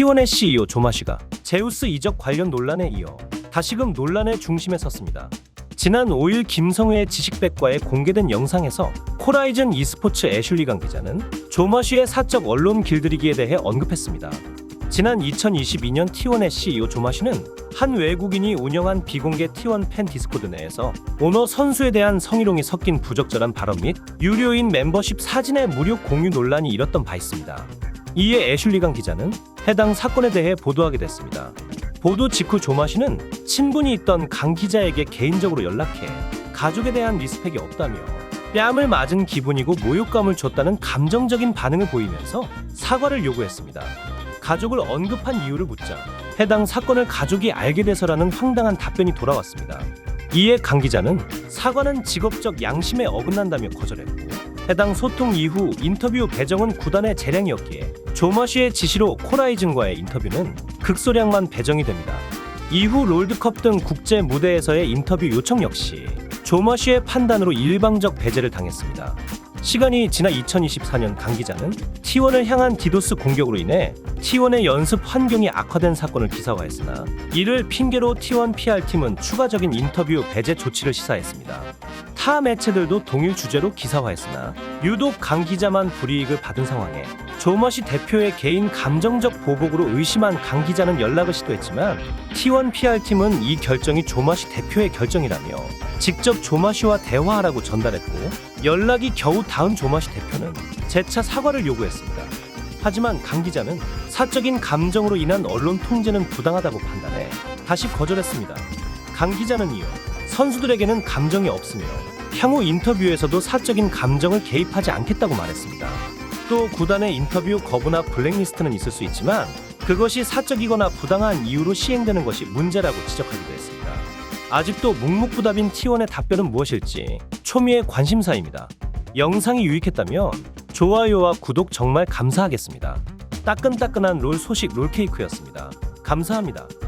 T1의 CEO 조마시가 제우스 이적 관련 논란에 이어 다시금 논란의 중심에 섰습니다. 지난 5일 김성회의 지식백과에 공개된 영상에서 코라이즌 e스포츠 애슐리 강 기자는 조마시의 사적 언론 길들이기에 대해 언급했습니다. 지난 2022년 T1의 CEO 조마시는 한 외국인이 운영한 비공개 T1 팬 디스코드 내에서 오너 선수에 대한 성희롱이 섞인 부적절한 발언 및 유료인 멤버십 사진의 무료 공유 논란이 일었던 바 있습니다. 이에 애슐리 강 기자는 해당 사건에 대해 보도하게 됐습니다. 보도 직후 조마시는 친분이 있던 강 기자에게 개인적으로 연락해 가족에 대한 리스펙이 없다며 뺨을 맞은 기분이고 모욕감을 줬다는 감정적인 반응을 보이면서 사과를 요구했습니다. 가족을 언급한 이유를 묻자 해당 사건을 가족이 알게 돼서라는 황당한 답변이 돌아왔습니다. 이에 강 기자는 사과는 직업적 양심에 어긋난다며 거절했고 해당 소통 이후 인터뷰 배정은 구단의 재량이었기에 조마시의 지시로 코라이즌과의 인터뷰는 극소량만 배정이 됩니다. 이후 롤드컵 등 국제 무대에서의 인터뷰 요청 역시 조마시의 판단으로 일방적 배제를 당했습니다. 시간이 지나 2024년 강 기자는 T1을 향한 디도스 공격으로 인해 T1의 연습 환경이 악화된 사건을 기사화했으나 이를 핑계로 T1 PR팀은 추가적인 인터뷰 배제 조치를 시사했습니다. 타 매체들도 동일 주제로 기사화했으나 유독 강 기자만 불이익을 받은 상황에 조머시 대표의 개인 감정적 보복으로 의심한 강 기자는 연락을 시도했지만 T1 PR팀은 이 결정이 조마시 대표의 결정이라며 직접 조마시와 대화하라고 전달했고 연락이 겨우 닿은 조마시 대표는 재차 사과를 요구했습니다. 하지만 강 기자는 사적인 감정으로 인한 언론 통제는 부당하다고 판단해 다시 거절했습니다. 강 기자는 이어 선수들에게는 감정이 없으며 향후 인터뷰에서도 사적인 감정을 개입하지 않겠다고 말했습니다. 또 구단의 인터뷰 거부나 블랙리스트는 있을 수 있지만 그것이 사적이거나 부당한 이유로 시행되는 것이 문제라고 지적하기도 했습니다. 아직도 묵묵부답인 T1의 답변은 무엇일지 초미의 관심사입니다. 영상이 유익했다면 좋아요와 구독 정말 감사하겠습니다. 따끈따끈한 롤 소식 롤케이크였습니다. 감사합니다.